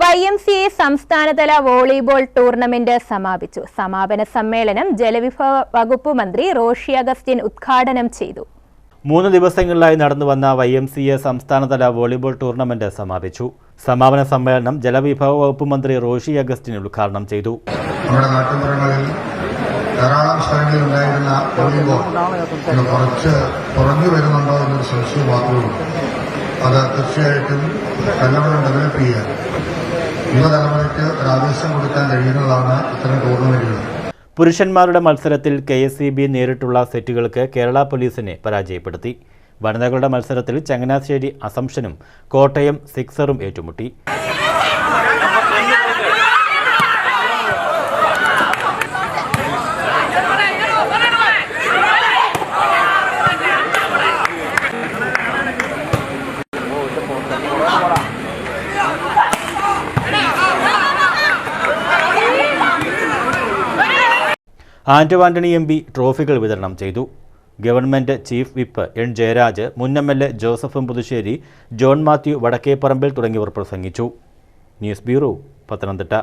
Y M C A സംസ്ഥാനതല volleyball tournament സമാപിച്ചു. സമാപന സമ്മേളനം ജലവിഭവ വകുപ്പ് മന്ത്രി റോഷി അഗസ്റ്റിൻ ഉദ്ഘാടനം ചെയ്തു. മൂന്ന് ദിവസങ്ങളിലായി നടന്നുവന്ന വൈ എം സി എ സംസ്ഥാനതല വോളിബോൾ ടൂർണമെന്റ് സമാപിച്ചു. സമാപന സമ്മേളനം ജലവിഭവ വകുപ്പ് മന്ത്രി റോഷി അഗസ്റ്റിൻ ഉദ്ഘാടനം ചെയ്തു. നമ്മുടെ നാട്ടുപുറങ്ങളിൽ ധാരാളം സ്ഥലങ്ങളിൽ ഉണ്ടായിരുന്ന വോളിബോൾ കുറച്ച് കുറഞ്ഞു വരുന്നുണ്ടോ എന്നൊരു സംശയം മാത്രമേ ഉള്ളൂ അത് തീർച്ചയായിട്ടും നല്ലവണ്ണം ഡെവലപ്പ് ചെയ്യാൻ യുവതലമുറയ്ക്ക് ഒരു ആവേശം കൊടുക്കാൻ കഴിയുന്നതാണ് ഇത്തരം ടൂർണമെന്റുകൾ പുരുഷന്മാരുടെ മത്സരത്തിൽ കെ എസ് സി ബി നേരിട്ടുള്ള സെറ്റുകൾക്ക് കേരള പോലീസിനെ പരാജയപ്പെടുത്തി. വനിതകളുടെ മത്സരത്തിൽ ചങ്ങനാശ്ശേരി അസംഷനും കോട്ടയം സിക്സറും ഏറ്റുമുട്ടി. ആന്റോ ആന്റണി എം പി ട്രോഫികൾ വിതരണം ചെയ്തു. Government chief whip N Jayaraj മുൻ എം എൽ എ ജോസഫും പുതുശ്ശേരി ജോൺ മാത്യു വടക്കേപ്പറമ്പിൽ തുടങ്ങിയവർ പ്രസംഗിച്ചു. News bureau Pathanamthitta.